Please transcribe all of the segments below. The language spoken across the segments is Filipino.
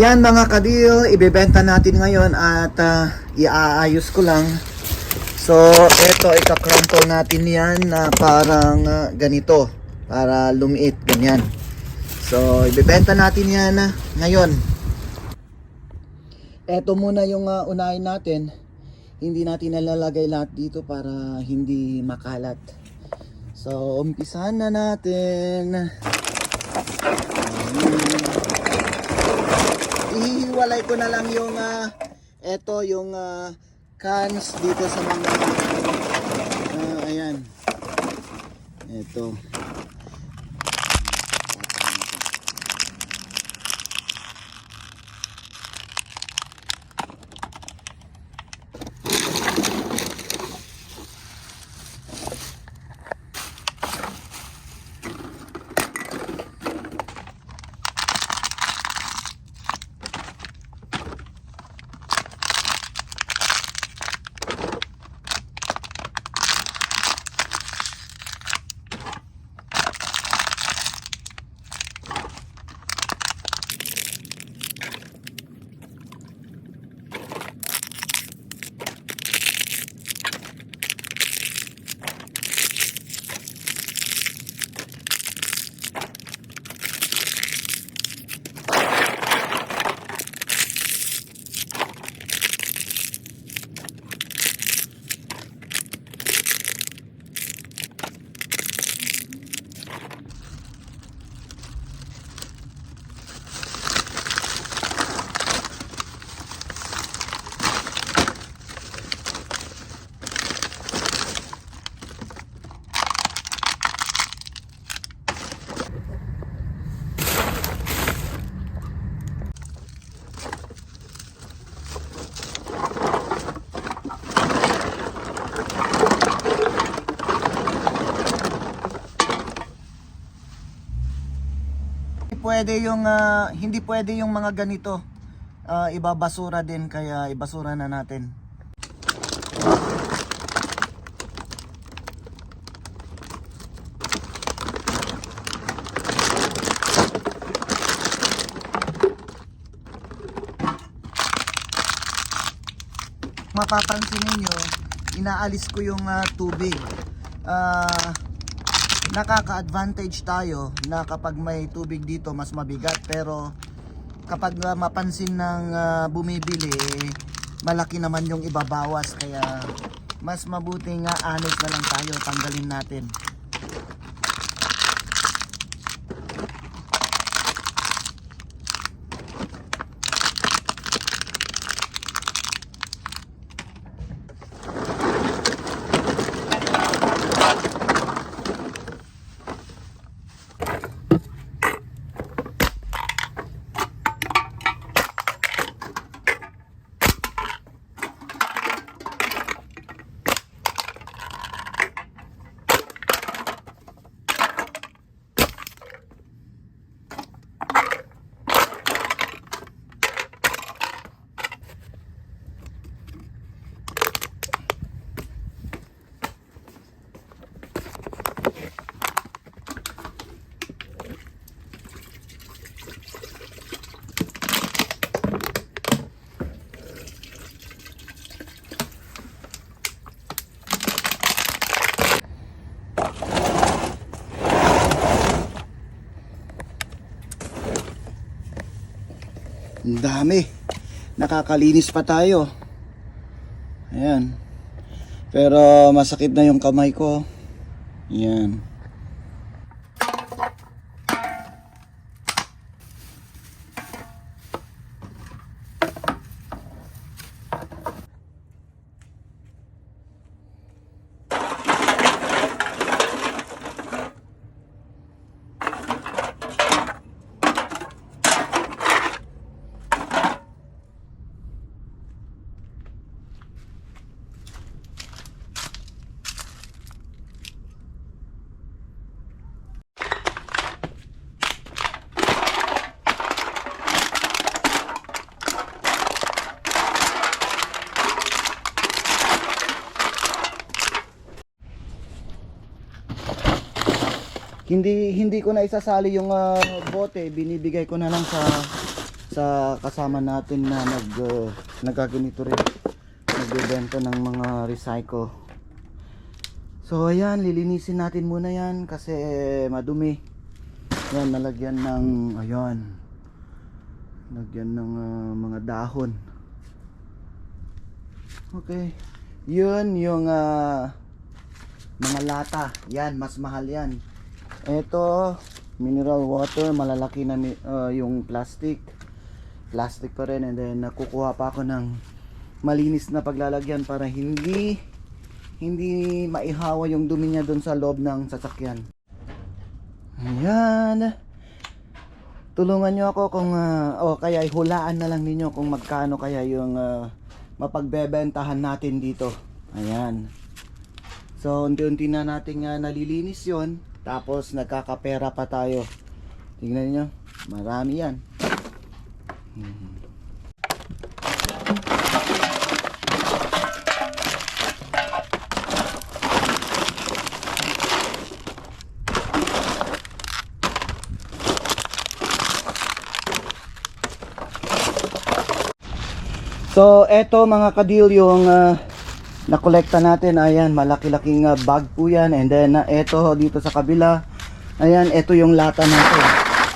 Yan mga kadil, ibebenta natin ngayon at ah, iaayos ko lang. So, eto ika-crumple natin yan na parang ah, ganito para lumiit, ganyan. So, ibebenta natin yan ah, ngayon. Eto muna yung ah, unahin natin. Hindi natin nalalagay lahat dito para hindi makalat. So, umpisahan na natin. Ihiwalay ko na lang yung ah, eto yung ah, cans dito sa mga ah, ayan. Eto. Pwede yung ah, hindi pwede yung mga ganito. Ah, ibabasura din kaya ibasura na natin. Mapapansin niyo, inaalis ko yung ah, tubig. Ah, nakaka-advantage tayo na kapag may tubig dito mas mabigat. Pero kapag uh, mapansin ng uh, bumibili malaki naman yung ibabawas. Kaya mas mabuti nga honest na lang tayo tanggalin natin Ang dami. Nakakalinis pa tayo. Ayan. Pero masakit na yung kamay ko. Ayan. Hindi hindi ko na isasali yung ah, bote, binibigay ko na lang sa sa kasama natin na nag uh, nagaganito rin. Nagbebenta ng mga recycle. So ayan lilinisin natin muna yan kasi madumi. Yan nalagyan ng ayan. Lagyan ng uh, mga dahon. Okay. Yun yung uh, mga lata. Yan mas mahal yan ito mineral water malalaki na uh, yung plastic. Plastic pa rin and then nakukuha pa ako ng malinis na paglalagyan para hindi hindi maihawa yung dumi niya doon sa loob ng sasakyan. Ayan. Tulungan nyo ako kung ah, o kaya hulaan na lang ninyo kung magkano kaya yung ah, mapagbebentahan natin dito. Ayan. So unti-unti na nating ah, nalilinis yon tapos nagkakapera pa tayo. Tingnan niyo marami yan. So, eto mga kadil yung ah, nakolekta natin. Ayan, malaki-laking ah, bag po yan. And then, ah, eto dito sa kabila. Ayan, eto yung lata natin.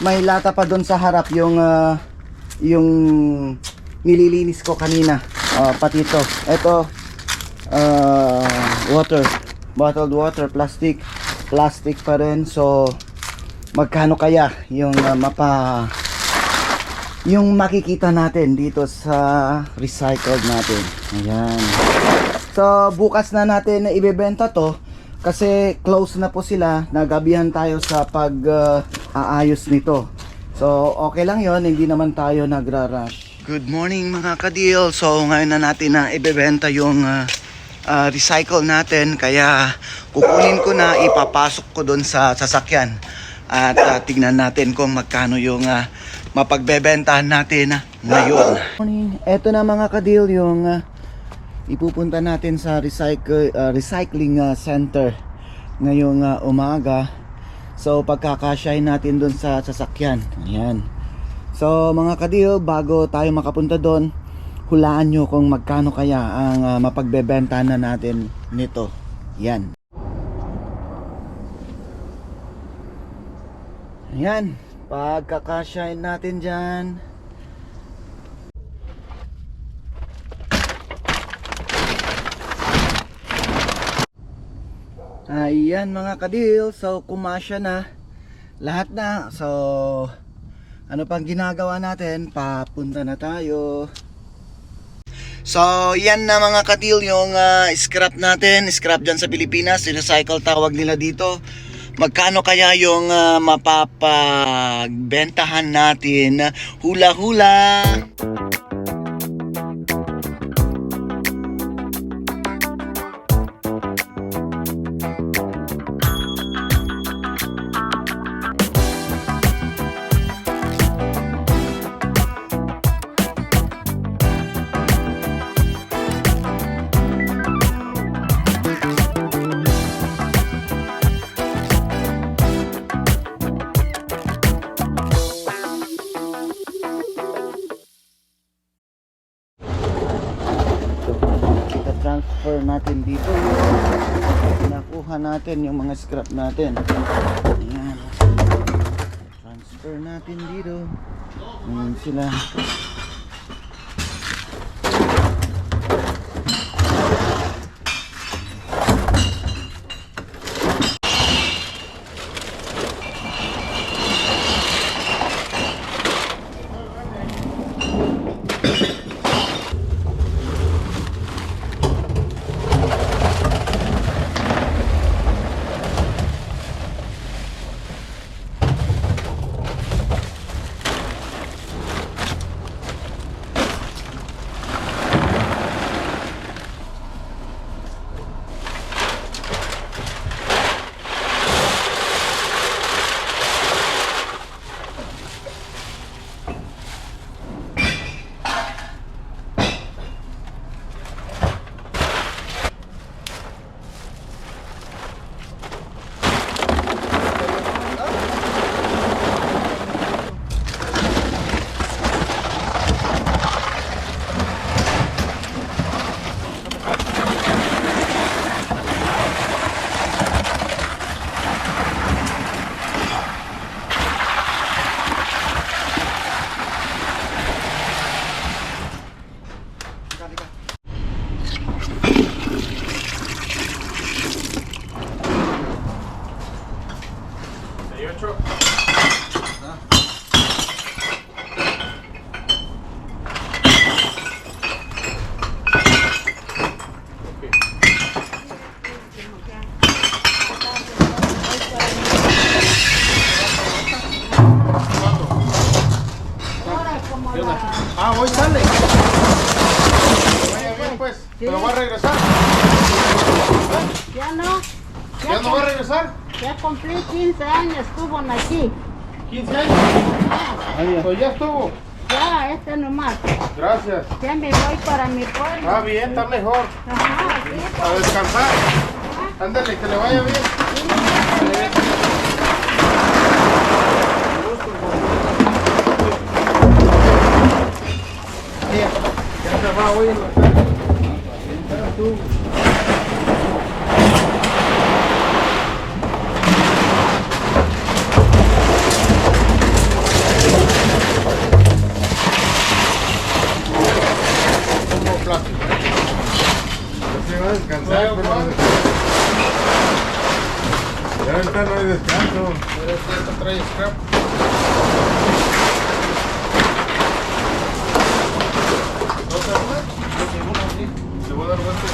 May lata pa doon sa harap yung ah, yung nililinis ko kanina. Ah, pati ito. Eto, ah, water. Bottled water, plastic. Plastic pa rin. So, magkano kaya yung ah, mapa yung makikita natin dito sa recycled natin. Ayan. So, bukas na natin na ibebenta to kasi close na po sila. Nagabihan tayo sa pag-aayos nito. So, okay lang yon Hindi naman tayo nagra-rush. Good morning mga kadil. So, ngayon na natin na ibebenta yung ah, ah, recycle natin. Kaya, kukunin ko na ipapasok ko doon sa sasakyan. At ah, tignan natin kung magkano yung ah, mapagbebentahan natin ah, ngayon. Ito na mga kadil yung ah, ipupunta natin sa recycle ah, recycling ah, center ngayong ah, umaga. So pagkakasyahin natin doon sa sasakyan. Ayan. So mga kadil, bago tayo makapunta doon, hulaan nyo kung magkano kaya ang ah, mapagbebentahan na natin nito. Yan. Ayan, pagkakasyahin natin dyan. Ayan mga kadil, so kumasya na lahat na. So ano pang ginagawa natin? Papunta na tayo. So, yan na mga kadil yung ah, scrap natin. Scrap dyan sa Pilipinas. Recycle tawag nila dito. Magkano kaya yung ah, mapapagbentahan natin? Hula-hula! So, natin yung mga scrap natin. Ayan. Transfer natin dito. Ayan sila. Neutral. Cumplí 15 años, estuvo aquí. 15 años. Pues ya estuvo. Ya, este nomás. Gracias. Ya me voy para mi pueblo. Ah, bien, está mejor. Ajá, sí, A descansar. Ándale, que le vaya bien. Ya se va hoy en la tarde. Tú. Como plástico, ¿eh? Se va a descansar, pero ya ahorita no hay descanso. Pero esta trae scrap. Dar vuelta.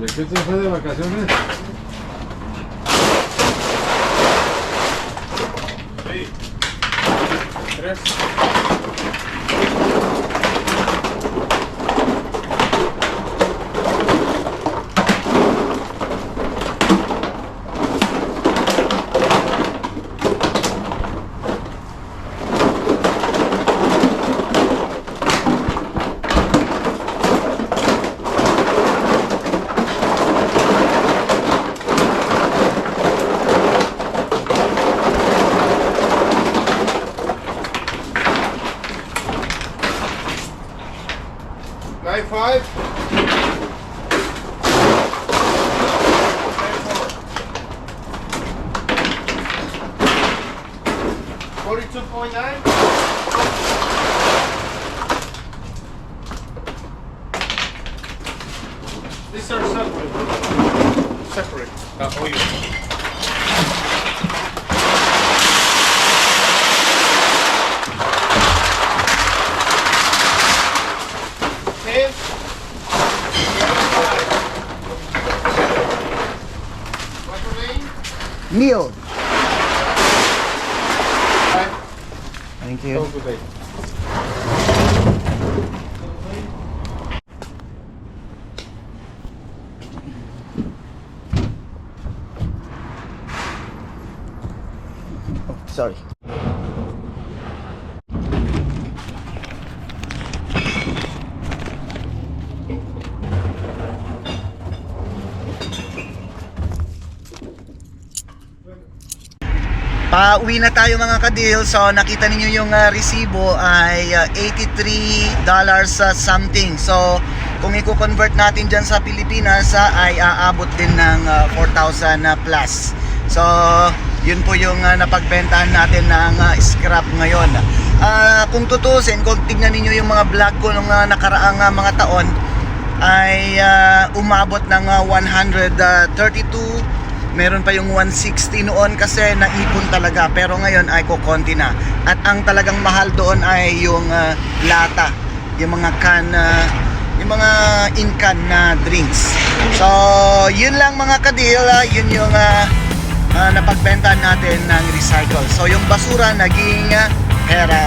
¿De qué se fue de vacaciones? Sí. Tres. These are separate. Separate. Uh? Neil. Thank you. Oh, sorry. Pauwi na tayo mga kadil. So nakita ninyo yung ah, resibo ay ah, $83 sa something. So kung i-convert natin dyan sa Pilipinas ah, ay aabot din ng ah, 4,000 na plus. So yun po yung ah, napagbentahan natin ng ah, scrap ngayon. Ah, kung tutusin, kung tignan ninyo yung mga vlog ko nung ah, nakaraang ah, mga taon ay ah, umabot ng ah, 132 meron pa yung 160 noon kasi naipon talaga. Pero ngayon ay kukonti na. At ang talagang mahal doon ay yung ah, lata. Yung mga can ah, yung mga in-can na drinks. So yun lang mga kadil ah, yun yung ah, ah, napagbenta natin ng recycle. So yung basura naging ah, pera